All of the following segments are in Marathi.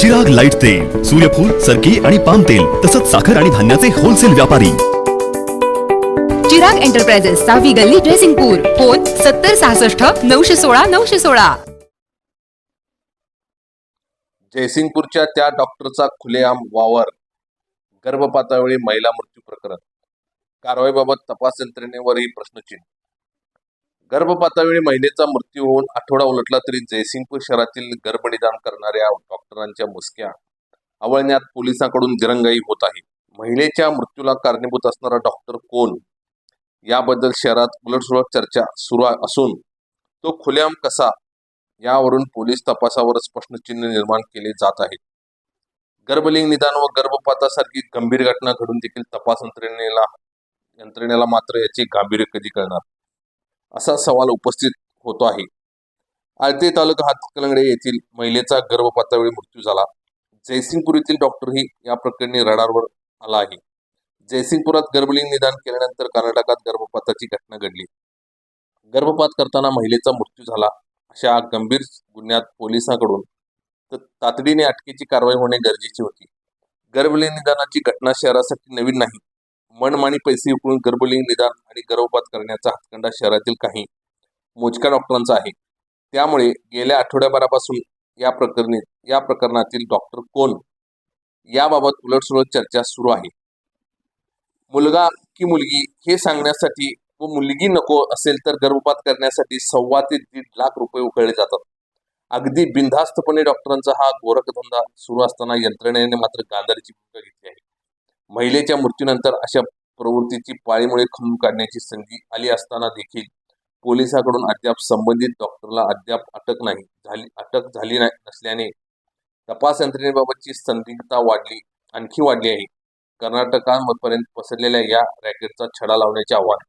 चिराग लाइट तेल सूर्यफूल सरकी आणि पाम तेल तसंच साखर आणि धान्याचे होलसेल व्यापारी. चिराग एंटरप्राइजेस सहावी गल्ली ड्रेसिंगपूर फोन सत्तर सहासष्ट नऊशे सोळा नऊशे सोळा. जयसिंगपूरच्या त्या डॉक्टरचा खुलेआम वावर गर्भपातावेळी महिला मृत्यू प्रकरण. कारवाईबाबत तपास यंत्रणेवरही प्रश्नचिन्ह. गर्भपातावेळी महिलेचा मृत्यू होऊन आठवडा उलटला तरी जयसिंगपूर शहरातील गर्भनिदान करणाऱ्या डॉक्टरांच्या मुसक्या आवळण्यात पोलिसांकडून दिरंगाई होत आहे. महिलेच्या मृत्यूला कारणीभूत असणारा डॉक्टर कोण? याबद्दल शहरात उलटसुलट चर्चा सुरू असून तो खुल्याम कसा? यावरून पोलीस तपासावरच प्रश्नचिन्ह निर्माण केले जात आहेत. गर्भलिंग निदान व गर्भपातासारखी गंभीर घटना घडून देखील तपास यंत्रणेला यंत्रणेला मात्र याची गांभीर्य कधी कळणार? असा सवाल उपस्थित होतो आहे. आळते तालुका हातकलंगडे येथील महिलेचा गर्भपातावेळी मृत्यू झाला. जयसिंगपूर येथील डॉक्टरही या प्रकरणी रडारवर आला आहे. जयसिंगपुरात गर्भलिंग निदान केल्यानंतर कर्नाटकात गर्भपाताची घटना घडली. गर्भपात करताना महिलेचा मृत्यू झाला अशा गंभीर गुन्ह्यात पोलिसांकडून तातडीने अटकेची कारवाई होणे गरजेची होती. गर्भलिंग निदानाची घटना शहरासाठी नवीन नाही. मनमानी पैसे उकळून गर्भलिंग निदान आणि गर्भपात करण्याचा हातखंडा शहरातील काही मोजक्या डॉक्टरांचा आहे. त्यामुळे गेल्या आठवड्याभरापासून या प्रकरणी या प्रकरणातील डॉक्टर कोण? याबाबत उलटसुलट चर्चा सुरू आहे. मुलगा की मुलगी हे सांगण्यासाठी व मुलगी नको असेल तर गर्भपात करण्यासाठी सव्वा ते दीड लाख रुपये उकळले जातात. अगदी बिनधास्तपणे डॉक्टरांचा हा गोरखधंदा सुरू असताना यंत्रणेने मात्र गांधारीची भूमिका घेतली आहे. महिलेच्या मृत्यूनंतर अशा प्रवृत्तीची पाळीमुळे खून काढण्याची संधी आली असताना देखील पोलिसांकडून अद्याप संबंधित डॉक्टरला अद्याप अटक नाही झाली अटक झाली नाही नसल्याने तपास यंत्रणेबाबतची संदिग्धता वाढली आणखी वाढली आहे. कर्नाटकापर्यंत पसरलेल्या या रॅकेटचा छडा लावण्याचे आव्हान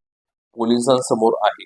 पोलिसांसमोर आहे.